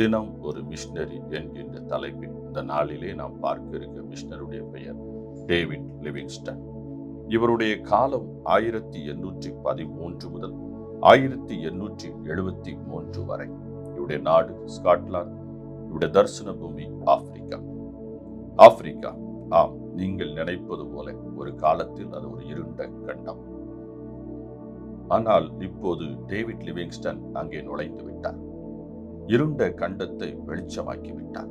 தினம் ஒரு மிஷினரி என்கின்ற தலைப்பில் இந்த நாளிலே நாம் பார்க்க இருக்க மிஷினருடைய பெயர் டேவிட் லிவிங்ஸ்டன். இவருடைய காலம் ஆயிரத்தி எண்ணூற்றி பதிமூன்று முதல் ஆயிரத்தி எண்ணூற்றி எழுபத்தி மூன்று வரை. இவருடைய நாடு ஸ்காட்லாந்து இவருடைய தரிசன பூமி ஆப்பிரிக்கா. ஆப்பிரிக்கா ஆம் நீங்கள் நினைப்பது போல ஒரு காலத்தில் அது ஒரு இருண்ட கண்டம். ஆனால் இப்போது டேவிட் லிவிங்ஸ்டன் அங்கே நுழைந்து விட்டார். இருண்ட கண்டத்தை வெளிச்சமாக்கிவிட்டார்.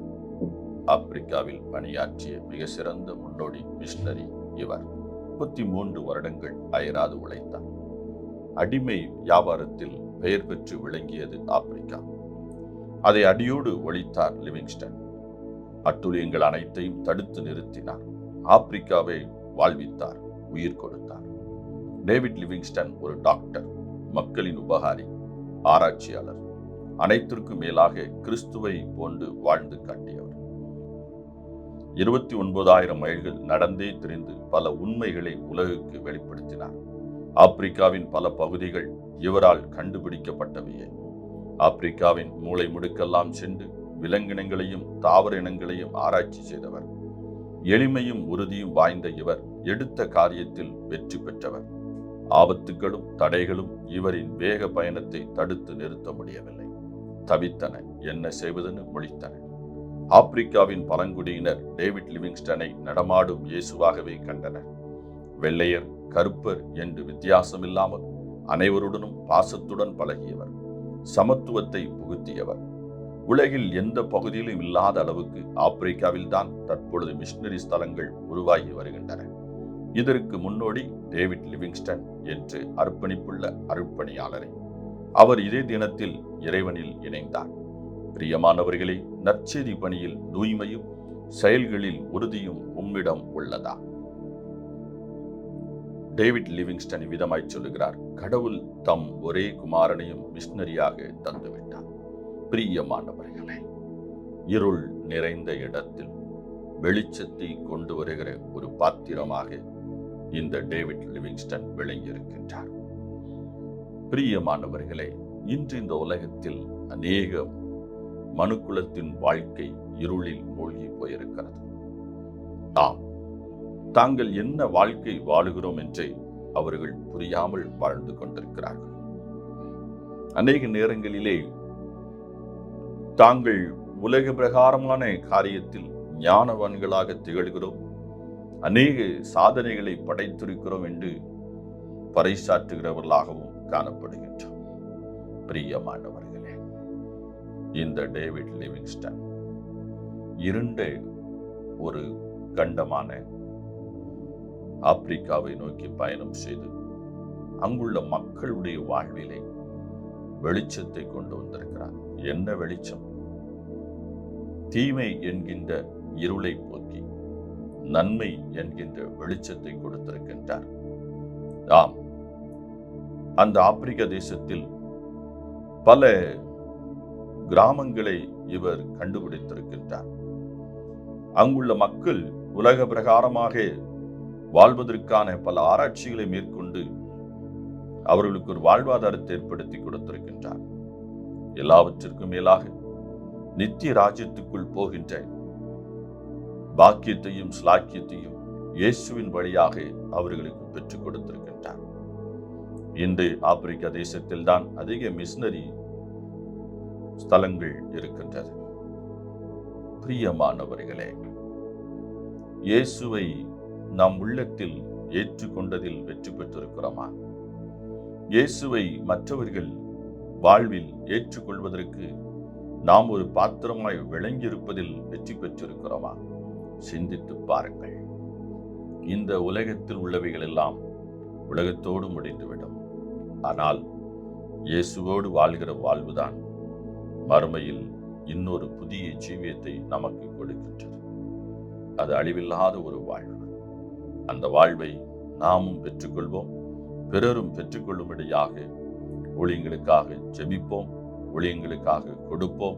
ஆப்பிரிக்காவில் பணியாற்றிய மிக சிறந்த முன்னோடி மிஷனரி இவர். முப்பத்தி மூன்று வருடங்கள் அயராது உழைத்தார். அடிமை வியாபாரத்தில் பெயர் பெற்று விளங்கியது ஆப்பிரிக்கா. அதை அடியோடு ஒழித்தார் லிவிங்ஸ்டன். அட்டுழியங்கள் அனைத்தையும் தடுத்து நிறுத்தினார். ஆப்பிரிக்காவை வாழ்வித்தார் உயிர் கொடுத்தார். டேவிட் லிவிங்ஸ்டன் ஒரு டாக்டர் மக்களின் உபகாரி ஆராய்ச்சியாளர். அனைத்திற்கும் மேலாக கிறிஸ்துவை போன்று வாழ்ந்து காட்டியவர். இருபத்தி ஒன்பதாயிரம் மைல்கள் நடந்தே திரிந்து பல உண்மைகளை உலகுக்கு வெளிப்படுத்தினார். ஆப்பிரிக்காவின் பல பகுதிகள் இவரால் கண்டுபிடிக்கப்பட்டவையே. ஆப்பிரிக்காவின் மூளை முடுக்கெல்லாம் சென்று விலங்கினங்களையும் தாவர இனங்களையும் ஆராய்ச்சி செய்தவர். எளிமையும் உறுதியும் வாய்ந்த இவர் எடுத்த காரியத்தில் வெற்றி பெற்றவர். ஆபத்துகளும் தடைகளும் இவரின் வேக பயணத்தை தடுத்து நிறுத்த முடியவில்லை. தவித்தன என்ன செய்வதென்னு மொழித்தன ஆப்பிரிக்காவின் பழங்குடியினர் டேவிட் லிவிங்ஸ்டனை நடமாடும் இயேசுவாகவே கண்டனர். வெள்ளையர் கருப்பர் என்று வித்தியாசமில்லாமல் அனைவருடனும் பாசத்துடன் பழகியவர். சமத்துவத்தை புகுத்தியவர். உலகில் எந்த பகுதியிலும் இல்லாத அளவுக்கு ஆப்பிரிக்காவில் தான் தற்பொழுது மிஷினரி ஸ்தலங்கள் உருவாகி வருகின்றன. இதற்கு முன்னோடி டேவிட் லிவிங்ஸ்டன் என்று அர்ப்பணிப்புள்ள அர்ப்பணியாளரை. அவர் இதே தினத்தில் இறைவனில் இணைந்தார். பிரியமானவர்களே நற்செய்தி பணியில் தூய்மையும் செயல்களில் உறுதியும் உம்மிடம் உள்ளதா? டேவிட் லிவிங்ஸ்டன் விதமாய் சொல்லுகிறார் கடவுள் தம் ஒரே குமாரனையும் மிஷினரியாக தந்துவிட்டார். பிரியமானவர்களே இருள் நிறைந்த இடத்தில் வெளிச்சத்தை கொண்டு வருகிற ஒரு பாத்திரமாக இந்த டேவிட் லிவிங்ஸ்டன் விளங்கியிருக்கின்றார். பிரியமானவர்களே இன்று இந்த உலகத்தில் அநேக மனுக்குலத்தின் வாழ்க்கை இருளில் மூழ்கி போயிருக்கிறது. ஆம் தாங்கள் என்ன வாழ்க்கை வாழுகிறோம் என்றே அவர்கள் புரியாமல் வாழ்ந்து கொண்டிருக்கிறார்கள். அநேக நேரங்களிலே தாங்கள் உலக பிரகாரமான காரியத்தில் ஞானவான்களாக திகழ்கிறோம். அநேக சாதனைகளை படைத்திருக்கிறோம் என்று பறைசாற்றுகிறவர்களாகவும் காணப்படுகின்றோம். பிரியமானவர்களே இந்த டேவிட் லிவிங்ஸ்டன் இருண்ட ஒரு கண்டமான ஆப்பிரிக்காவை நோக்கி பயணம் செய்து அங்குள்ள மக்களுடைய வாழ்விலே வெளிச்சத்தை கொண்டு வந்திருக்கிறார். என்ன வெளிச்சம்? தீமை என்கின்ற இருளை போக்கி நன்மை என்கின்ற வெளிச்சத்தை கொடுத்திருக்கின்றார். ஆம் அந்த ஆப்பிரிக்க தேசத்தில் பல கிராமங்களை இவர் கண்டுபிடித்திருக்கின்றார். அங்குள்ள மக்கள் உலக பிரகாரமாக வாழ்வதற்கான பல ஆராய்ச்சிகளை மேற்கொண்டு அவர்களுக்கு ஒரு வாழ்வாதாரத்தை ஏற்படுத்தி கொடுத்திருக்கின்றார். எல்லாவற்றிற்கும் மேலாக நித்திய ராஜ்யத்துக்குள் போகின்ற பாக்கியத்தையும் ஸ்லாக்கியத்தையும் இயேசுவின் வழியாக அவர்களுக்கு பெற்றுக் கொடுத்திருக்கின்றார். இன்று ஆப்பிரிக்க தேசத்தில் தான் அதிக மிஷினரி ஸ்தலங்கள் இருக்கின்றது. பிரியமானவர்களே இயேசுவை நாம் உள்ளத்தில் ஏற்றுக்கொண்டதில் வெற்றி பெற்றிருக்கிறோமா? இயேசுவை மற்றவர்கள் வாழ்வில் ஏற்றுக்கொள்வதற்கு நாம் ஒரு பாத்திரமாய் விளங்கியிருப்பதில் வெற்றி பெற்றிருக்கிறோமா? சிந்தித்து பாருங்கள். இந்த உலகத்தில் உள்ளவைகள் எல்லாம் உலகத்தோடு முடிந்துவிடும். ஆனால் இயேசுவோடு வாழ்கிற வாழ்வுதான் மறுமையில் இன்னொரு புதிய ஜீவியத்தை நமக்கு கொடுக்கின்றது. அது அழிவில்லாத ஒரு வாழ்வு. அந்த வாழ்வை நாமும் பெற்றுக்கொள்வோம். பிறரும் பெற்றுக்கொள்ளும்படியாக ஊழியங்களுக்காக ஜெபிப்போம். ஊழியங்களுக்காக கொடுப்போம்.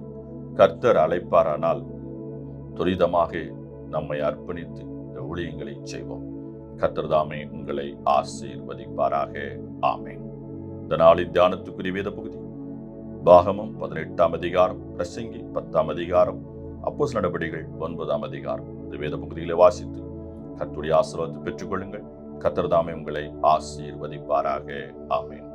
கர்த்தர் அழைப்பாரானால் துரிதமாக நம்மை அர்ப்பணித்து இந்த ஊழியங்களை செய்வோம். கர்த்தர் தாமே உங்களை ஆசீர்வதிப்பாராக. ஆமேன். இந்த நாளின் தியானத்துக்குரிய வேத பகுதி. பாகமம் பதினெட்டாம் அதிகாரம் பிரசங்கி பத்தாம் அதிகாரம் அப்போஸ் நடவடிக்கைகள் ஒன்பதாம் அதிகாரம். இந்த வேத பகுதிகளை வாசித்து கத்துடைய ஆசீர்வாதத்தை பெற்றுக்கொள்ளுங்கள். கர்த்தர் உங்களை ஆசீர்வதிப்பாராக. ஆமேன்.